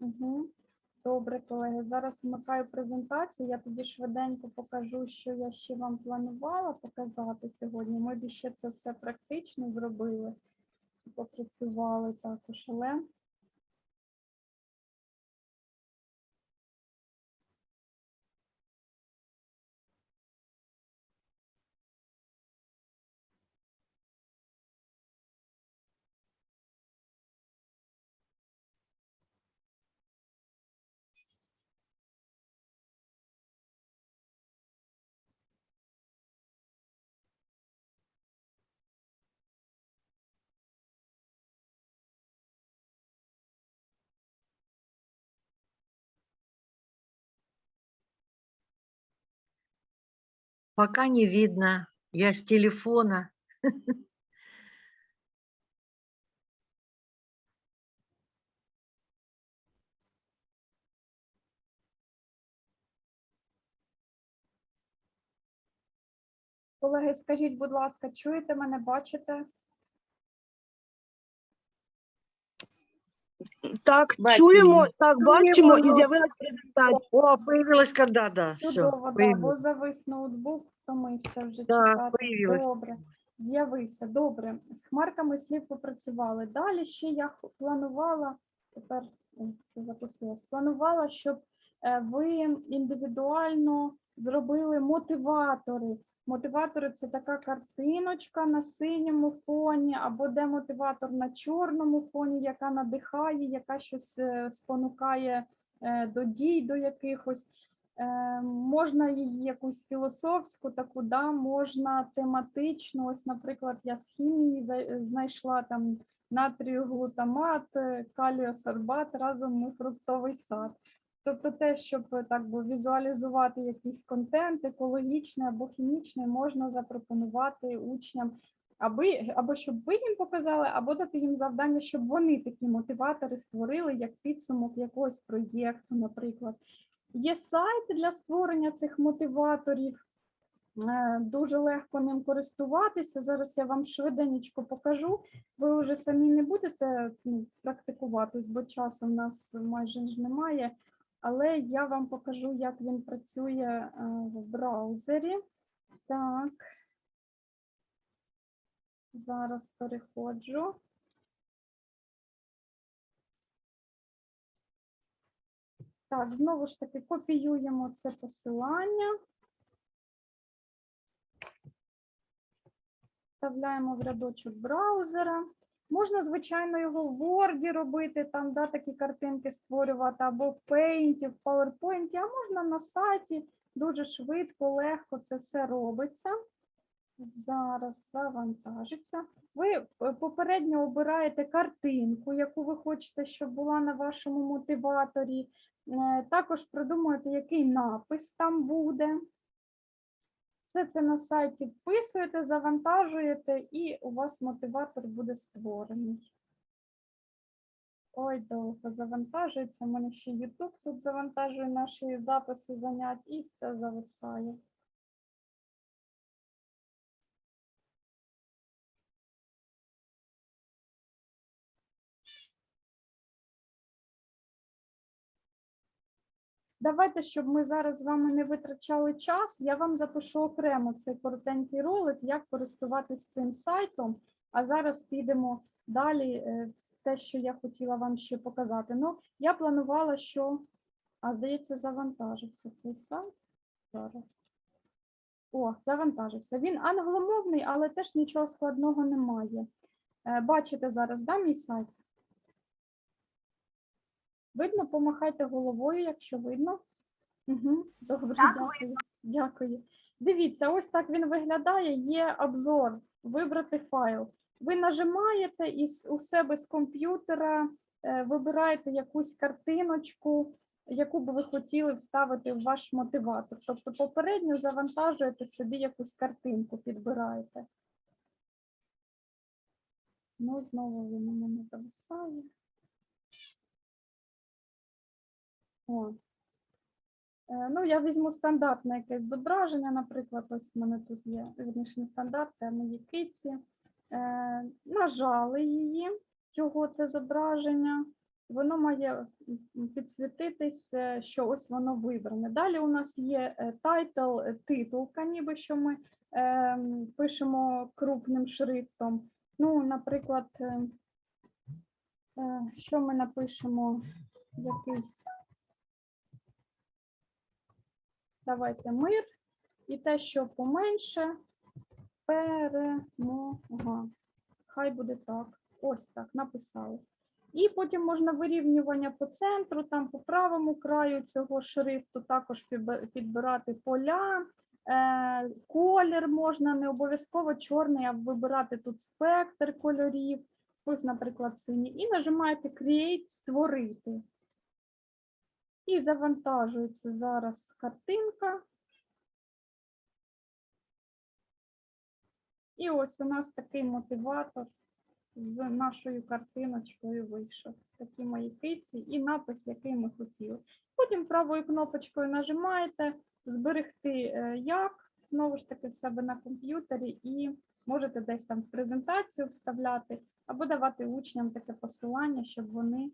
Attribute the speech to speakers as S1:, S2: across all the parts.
S1: Угу. Добре, колеги. Зараз вмикаю презентацію. Я тоді швиденько покажу, що я ще вам планувала показати сьогодні. Ми б ще це все практично зробили, попрацювали також, але
S2: Пока не видно. Я с телефона.
S1: колеги, скажіть, будь ласка, чуєте мене, бачите?
S3: Так,
S2: Бачимо.
S3: чуємо, так, бачимо і
S2: ну.
S3: з'явилась презентація.
S2: О, появилась когда, да. Все,
S1: Чудово, да, бо завис ноутбук, втомився вже
S2: Да,
S1: чекати.
S2: появилось.
S1: Добре, з'явився. Добре. З хмарками слів попрацювали. Далі ще я планувала, тепер це запустилось, планувала, щоб е, ви індивідуально зробили мотиватори. Мотиватори це така картиночка на синьому фоні, або демотиватор на чорному фоні, яка надихає, яка щось е, спонукає е, до дій, до якихось. Е, Можна її якусь філософську, таку, да, можна тематичну. Ось, наприклад, я з хімії знайшла там натрію глутамат, е, каліосорбат, разом ми фруктовий сад. Тобто те, щоб е, так би візуалізувати якийсь контент, екологічний або хімічний, можна запропонувати учням, аби або щоб ви їм показали, або дати їм завдання, щоб вони такі мотиватори створили як підсумок якогось проєкту, наприклад. Є сайт для створення цих мотиваторів. Е, Дуже легко ним користуватися. Зараз я вам швиденько покажу. Ви вже самі не будете ну, практикуватись, бо часу в нас майже ж немає. Але я вам покажу, як він працює е, в браузері. Так. Зараз переходжу. Так, знову ж таки, копіюємо це посилання. Вставляємо в рядочок браузера. Можна, звичайно, його в Word робити, там да, такі картинки створювати, або в Paint, в PowerPoint, а можна на сайті дуже швидко, легко це все робиться. Зараз завантажиться. Ви е, попередньо обираєте картинку, яку ви хочете, щоб була на вашому мотиваторі. Е, Також придумуєте, який напис там буде. Все це на сайті вписуєте, завантажуєте, і у вас мотиватор буде створений. Ой, довго завантажується. У мене ще YouTube тут завантажує наші записи занять і все зависає. Давайте, щоб ми зараз з вами не витрачали час, я вам запишу окремо цей коротенький ролик, як користуватись цим сайтом. А зараз підемо далі. е, Те, що я хотіла вам ще показати. Ну, я планувала, що, а здається, завантажився цей сайт. Зараз. О, завантажився. Він англомовний, але теж нічого складного немає. Е, Бачите зараз, да, мій сайт? Видно, помахайте головою, якщо видно. Угу, добре, дякую. Дякую. Дивіться, ось так він виглядає. Є обзор, вибрати файл. Ви нажимаєте і у себе з комп'ютера е, вибираєте якусь картиночку, яку би ви хотіли вставити в ваш мотиватор. Тобто попередньо завантажуєте собі якусь картинку, підбираєте. Ну, знову він у мене зависає. Е, Ну, я візьму стандартне якесь зображення, наприклад, ось в мене тут є, вірніше, не стандартне, а мої киці. Е, Нажали її, його це зображення. воно має підсвітитись, е, що ось воно вибране. Далі у нас є тайтл, титулка, ніби що ми пишемо крупним шрифтом. Ну, наприклад, що ми напишемо? Якийсь. Давайте мир. І те, що поменше, перемога. Хай буде так. Ось так, написали. І потім можна вирівнювання по центру, там по правому краю цього шрифту також підбирати поля, е, колір можна, не обов'язково чорний, а вибирати тут спектр кольорів, ось, наприклад, синій, і нажимаєте Create створити. І завантажується зараз картинка. І ось у нас такий мотиватор з нашою картиночкою вийшов. Такі мої киці і напис, який ми хотіли. Потім правою кнопочкою нажимаєте зберегти е, як, знову ж таки, в себе на комп'ютері, і можете десь там в презентацію вставляти або давати учням таке посилання, щоб вони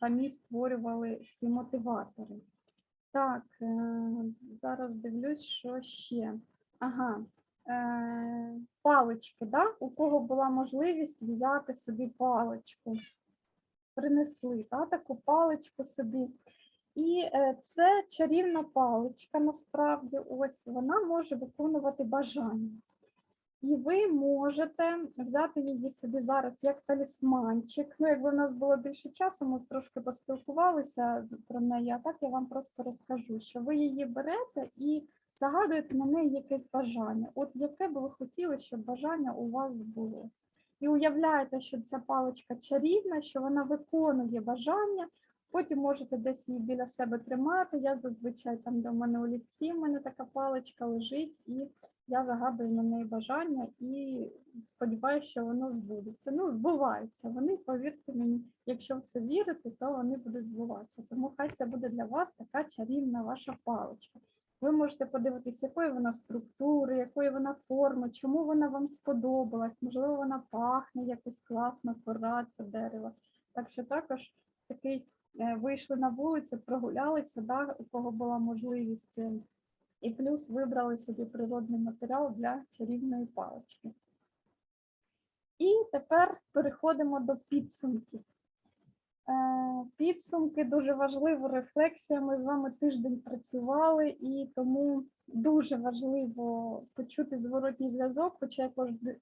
S1: самі створювали ці мотиватори. Так, е, зараз дивлюсь, що ще. Ага, е, палички, да? у кого була можливість взяти собі паличку. Принесли да, таку паличку собі. І е, це чарівна паличка, насправді, ось вона може виконувати бажання. І ви можете взяти її собі зараз як талісманчик. Ну, якби в нас було більше часу, ми трошки поспілкувалися про неї, а так я вам просто розкажу, що ви її берете і загадуєте на неї якесь бажання. От яке би ви хотіли, щоб бажання у вас збулося. І уявляєте, що ця паличка чарівна, що вона виконує бажання. Потім можете десь її біля себе тримати. Я зазвичай там, в мене олівці, в мене така паличка лежить, і я загадую на неї бажання і сподіваюся, що воно збудеться. Ну, збуваються. Вони, повірте мені, якщо в це вірити, то вони будуть збуватися. Тому хай це буде для вас така чарівна ваша паличка. Ви можете подивитися, якої вона структури, якої вона форми, чому вона вам сподобалась, можливо, вона пахне якось класно, кора це дерево. Так що також такий вийшли на вулицю, прогулялися, да, у кого була можливість, е, і плюс вибрали собі природний матеріал для чарівної палички. І тепер переходимо до підсумків. Е, Підсумки дуже важлива рефлексія. Ми з вами тиждень працювали, і тому дуже важливо почути зворотній зв'язок. Хоча я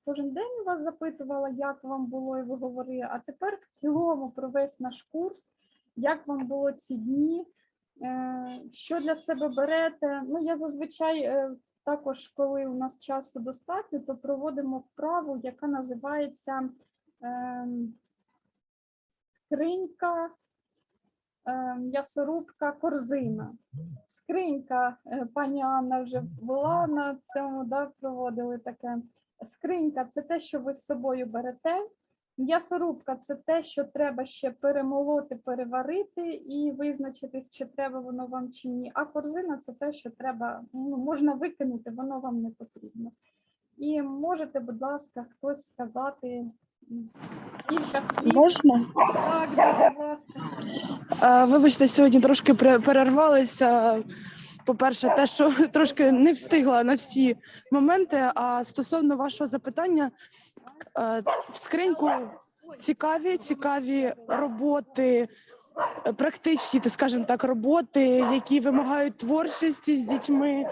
S1: кожен день вас запитувала, як вам було, і ви говорили. А тепер в цілому про весь наш курс, як вам було ці дні, е, що для себе берете. Ну, я зазвичай е, також, коли у нас часу достатньо, то проводимо вправу, яка називається. ем, скринька, е, м'ясорубка, корзина. Скринька, е, пані Анна вже була на цьому, да, проводили таке. Скринька це те, що ви з собою берете. М'ясорубка це те, що треба ще перемолоти, переварити і визначитись, чи треба воно вам чи ні. А корзина це те, що треба, ну, можна викинути, воно вам не потрібно. І можете, будь ласка, хтось сказати кілька слів.
S3: Можна?
S1: Так, да, будь ласка.
S3: Вибачте, сьогодні трошки пре- перервалися. По-перше, те, що трошки не встигла на всі моменти. А стосовно вашого запитання, в скриньку цікаві, цікаві роботи, е, практичні, так скажімо так, роботи, які вимагають творчості з дітьми,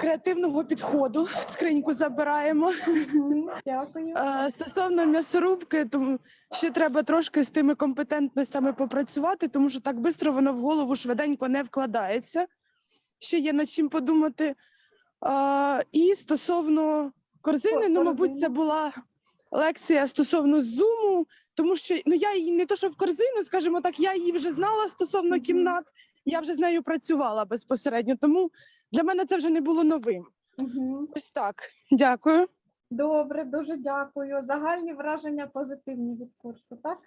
S3: креативного підходу. В скриньку забираємо.
S1: Дякую.
S3: Е, Стосовно м'ясорубки, тому ще треба трошки з тими компетентностями попрацювати, тому що так швидко воно в голову швиденько не вкладається. Ще є над чим подумати. І стосовно корзини, ну, мабуть, це була лекція стосовно зуму, тому що ну, я її не то, що в корзину, скажімо так, я її вже знала стосовно кімнат, я вже з нею працювала безпосередньо, тому для мене це вже не було новим.
S1: Мгм.
S3: Ось так. Дякую.
S1: Добре, дуже дякую. Загальні враження позитивні від курсу, так?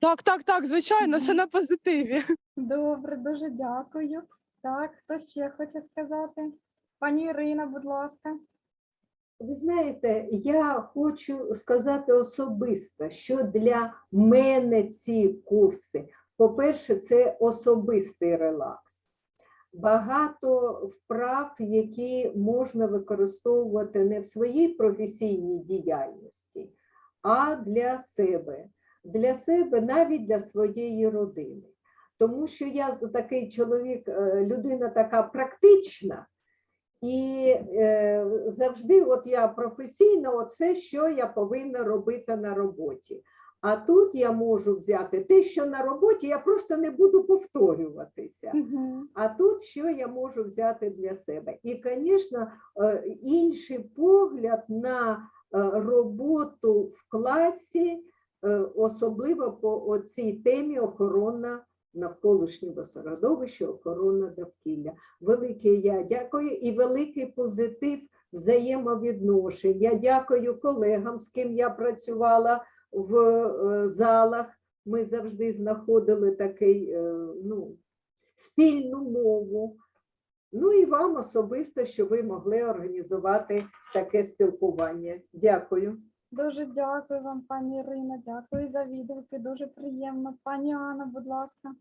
S3: Так, так, так, звичайно, все на позитиві.
S1: Добре, дуже дякую. Так, хто ще хоче сказати? Пані Ірина, будь ласка.
S4: Ви знаєте, я хочу сказати особисто, що для мене ці курси По-перше, це особистий релакс. Багато вправ, які можна використовувати не в своїй професійній діяльності, а для себе, для себе, навіть для своєї родини. Тому що я такий чоловік, е, людина така практична, і е, завжди, от я професійна, оце що я повинна робити на роботі. А тут я можу взяти те, що на роботі, я просто не буду повторюватися.
S1: Мгм.
S4: А тут що я можу взяти для себе? І, звісно, е, інший погляд на е, роботу в класі, е, особливо по цій темі охорона навколишнього середовища, охорона довкілля. Велике я дякую і великий позитив взаємовідношень. Я дякую колегам, з ким я працювала в е, залах. Ми завжди знаходили такий, е, ну, спільну мову. Ну і вам особисто, що ви могли організувати таке спілкування. Дякую.
S1: Дуже дякую вам, пані Ірина. Дякую за відгуки. Дуже приємно. Пані Анна, будь ласка.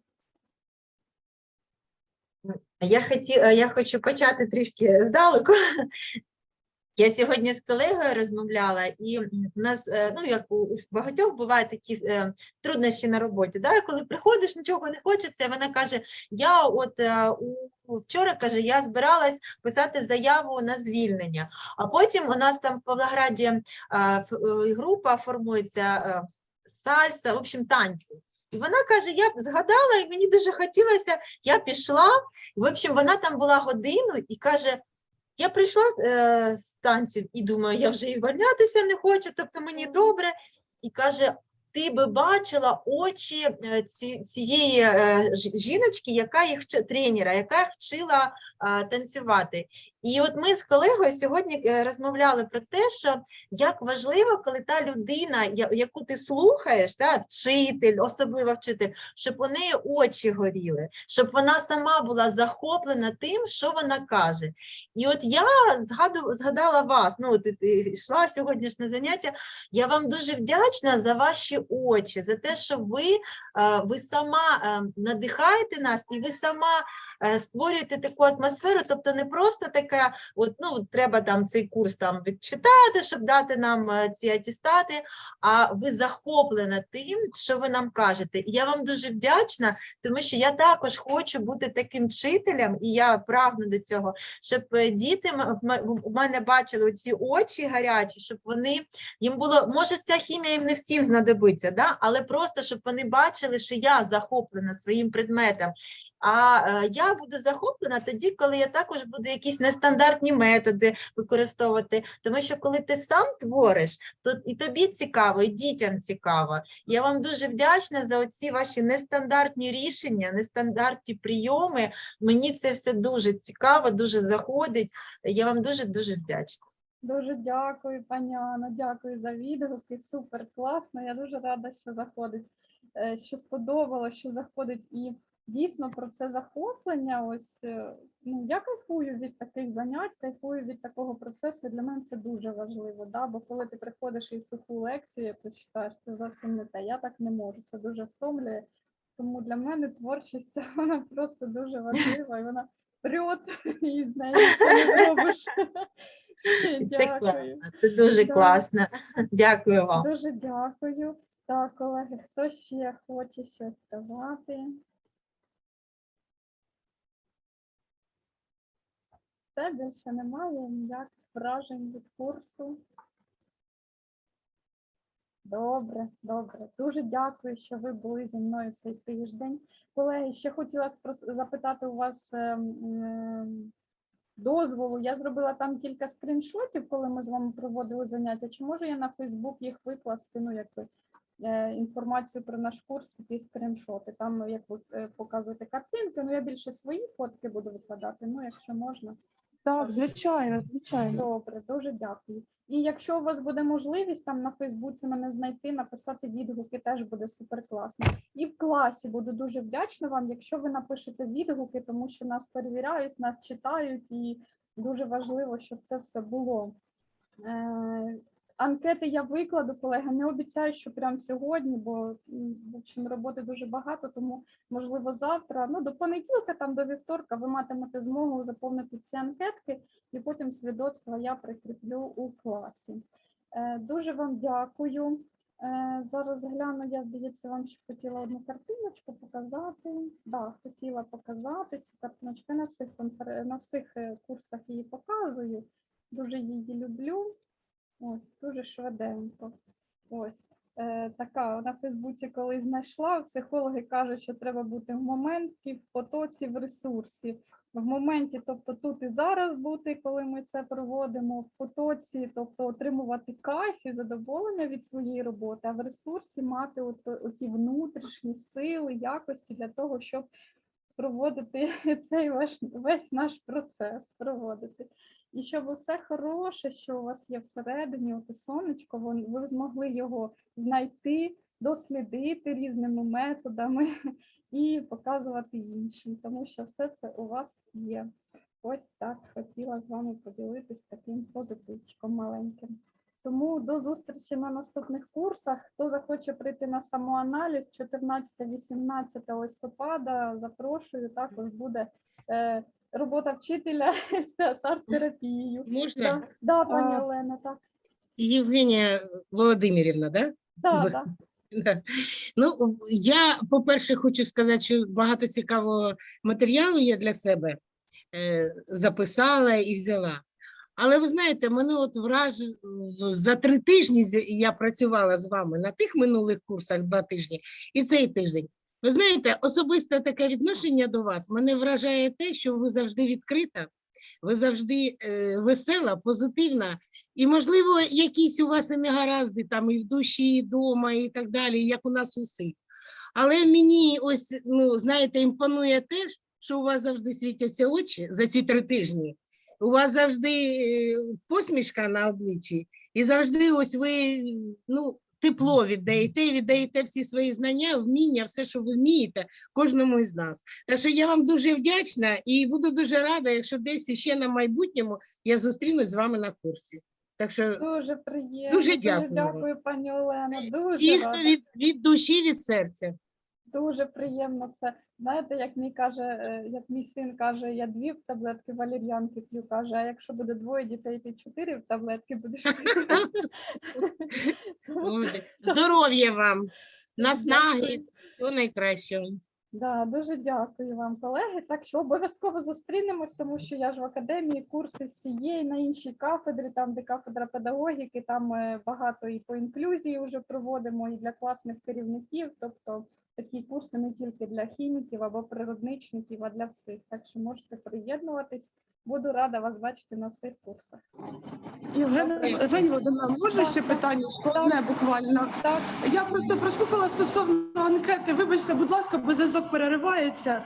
S5: Я хоті, е, я хочу почати трішки здалеку. Я сьогодні з колегою розмовляла, і у нас, е, ну як у багатьох бувають такі е, труднощі на роботі. Да? Коли приходиш, нічого не хочеться, вона каже: Я от е, у вчора каже, я збиралась писати заяву на звільнення. А потім у нас там в Павлограді група формується сальса, в общем, танці. І вона каже: я згадала, і мені дуже хотілося, я пішла. В общем, вона там була годину і каже: я прийшла е, з танців і думаю, я вже і вальнятися не хочу, тобто мені добре. І каже: ти би бачила очі е, цієї е, жіночки, яка їх тренера, яка їх вчила танцювати. І от ми з колегою сьогодні е, розмовляли про те, що як важливо, коли та людина, яку ти слухаєш, та, вчитель, особливо вчитель, щоб у неї очі горіли, щоб вона сама була захоплена тим, що вона каже. І от я згаду, згадала вас, ну і- і йшла сьогоднішнє заняття. Я вам дуже вдячна за ваші очі, за те, що ви, е, ви сама е, надихаєте нас, і ви сама е, створюєте таку атмосферу, тобто не просто така, от ну треба там цей курс там відчитати, щоб дати нам ці атестати, а ви захоплена тим, що ви нам кажете. І я вам дуже вдячна, тому що я також хочу бути таким вчителем, і я прагну до цього, щоб діти в мене бачили ці очі гарячі, щоб вони їм було, може, ця хімія їм не всім знадобиться, да? але просто щоб вони бачили, що я захоплена своїм предметом. А е, я буду захоплена тоді, коли я також буду якісь нестандартні методи використовувати. Тому що коли ти сам твориш, то і тобі цікаво, і дітям цікаво. Я вам дуже вдячна за оці ваші нестандартні рішення, нестандартні прийоми. Мені це все дуже цікаво, дуже заходить. Я вам дуже дуже вдячна.
S1: Дуже дякую, пані Анна. Дякую за відгуки. Супер класно. Я дуже рада, що заходить, е, що сподобалось, що заходить і дійсно про це захоплення. Ось е, ну я кайфую від таких занять, кайфую від такого процесу. Для мене це дуже важливо. Да? Бо коли ти приходиш і суху лекцію, якусь читаєш, це зовсім не те. Я так не можу. Це дуже втомлює. Тому для мене творчість вона просто дуже важлива і вона прет, і з нею не зробиш.
S5: Це
S1: Дякую.
S5: класно, це дуже
S1: Да.
S5: класно. Дякую вам.
S1: Дуже дякую. Так, колеги, хто ще хоче щось сказати? Все, більше немає ніяких вражень від курсу. Добре, добре. Дуже дякую, що ви були зі мною цей тиждень. Колеги, ще хотіла запитати у вас ем, дозволу. Я зробила там кілька скріншотів, коли ми з вами проводили заняття. Чи можу я на Фейсбук їх викласти? Ну, якби е, інформацію про наш курс, ті скріншоти. Там, як ви е, показуєте картинки, ну я більше свої фотки буду викладати. Ну, якщо можна.
S3: Так, звичайно, звичайно.
S1: Добре, дуже дякую. І якщо у вас буде можливість там на Фейсбуці мене знайти, написати відгуки, теж буде супер класно. І в класі буду дуже вдячна вам, якщо ви напишете відгуки, тому що нас перевіряють, нас читають, і дуже важливо, щоб це все було. Анкети я викладу, колеги. Не обіцяю, що прямо сьогодні, бо в общем, роботи дуже багато, тому можливо завтра. Ну до понеділка, там до вівторка, ви матимете змогу заповнити ці анкетки, і потім свідоцтва я прикріплю у класі. Е, Дуже вам дякую. Е, Зараз гляну, я здається, вам ще хотіла одну картиночку показати. Да, хотіла показати цю картиночку на всіх на всіх е, курсах її показую. Дуже її люблю. Ось дуже швиденько. Ось е, така на Фейсбуці колись знайшла. Психологи кажуть, що треба бути в моменті, в потоці, в ресурсі. В моменті, тобто тут і зараз бути, коли ми це проводимо, в потоці, тобто отримувати кайф і задоволення від своєї роботи, а в ресурсі мати от, оті внутрішні сили, якості для того, щоб проводити цей весь, весь наш процес, проводити. І щоб усе хороше, що у вас є всередині, оте сонечко, вон- ви змогли його знайти, дослідити різними методами і показувати іншим, тому що все це у вас є. Ось так хотіла з вами поділитись таким позитивчиком маленьким. Тому до зустрічі на наступних курсах. Хто захоче прийти на самоаналіз 14-18 листопада, запрошую. Також буде е, робота вчителя з арт-терапією.
S6: Можна?
S1: Да, да, пані
S3: А.
S1: Олена, так.
S6: Євгенія Володимирівна, да?
S1: Да,
S6: Ви-
S1: да.
S6: Ну, я, по-перше, хочу сказати, що багато цікавого матеріалу я для себе е, записала і взяла. Але ви знаєте, мене от враж за три тижні я працювала з вами на тих минулих курсах два тижні і цей тиждень. Ви знаєте, особисте таке відношення до вас мене вражає те, що ви завжди відкрита, ви завжди е, весела, позитивна, і, можливо, якісь у вас і негаразди там і в душі, і вдома, і так далі, як у нас усіх. Але мені ось, ну, знаєте, імпонує те, що у вас завжди світяться очі за ці три тижні. У вас завжди е, посмішка на обличчі, і завжди ось ви ну, тепло віддаєте, віддаєте всі свої знання, вміння, все, що ви вмієте, кожному із нас. Так що я вам дуже вдячна і буду дуже рада, якщо десь ще на майбутньому я зустрінусь з вами на курсі. Так що
S1: Дуже приємно.
S6: Дуже дякую вам.
S1: дякую, пані Олена. Дуже
S6: від, від душі, від серця.
S1: Дуже приємно це. Знаєте, як мій каже, е, як мій син каже, я дві в таблетки валір'янки п'ю, каже, а якщо буде двоє дітей, ти чотири в таблетки будеш.
S6: Здоров'я вам, наснаги, всього найкращого.
S1: Да, дуже дякую вам, колеги. Так що обов'язково зустрінемось, тому що я ж в академії курси всі є і на іншій кафедрі, там де кафедра педагогіки, там е, багато і по інклюзії вже проводимо, і для класних керівників. Тобто такі курси не тільки для хіміків або природничників, а для всіх. Так що можете приєднуватись. Буду рада вас бачити на всіх курсах.
S3: Євгенія Володимирівна, можна ще питання складне буквально?
S1: Так,
S3: Я просто прослухала стосовно анкети. Вибачте, будь ласка, бо зв'язок переривається.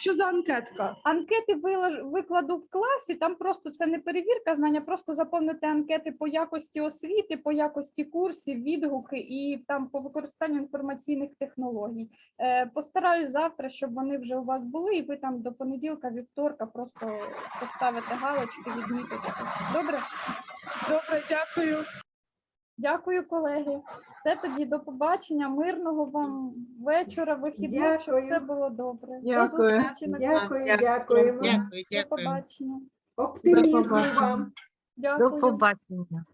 S3: Що за анкетка?
S1: Анкети викладу в класі, там просто це не перевірка знання, просто заповнити анкети по якості освіти, по якості курсів, відгуки і там по використанню інформаційних технологій. Е, Постараюсь завтра, щоб вони вже у вас були, і ви там до понеділка, вівторка просто поставите галочки, відміточки. Добре?
S3: Добре, дякую.
S1: Дякую, колеги. Все тоді до побачення. Мирного вам вечора, вихідного, щоб все було добре.
S4: Дякую.
S1: До зустрічі на
S4: Дякую,
S5: Дякую.
S4: дякуємо.
S6: Дякую,
S1: До
S6: дякую.
S1: побачення.
S4: Оптимізму вам.
S1: Дякую.
S2: До побачення.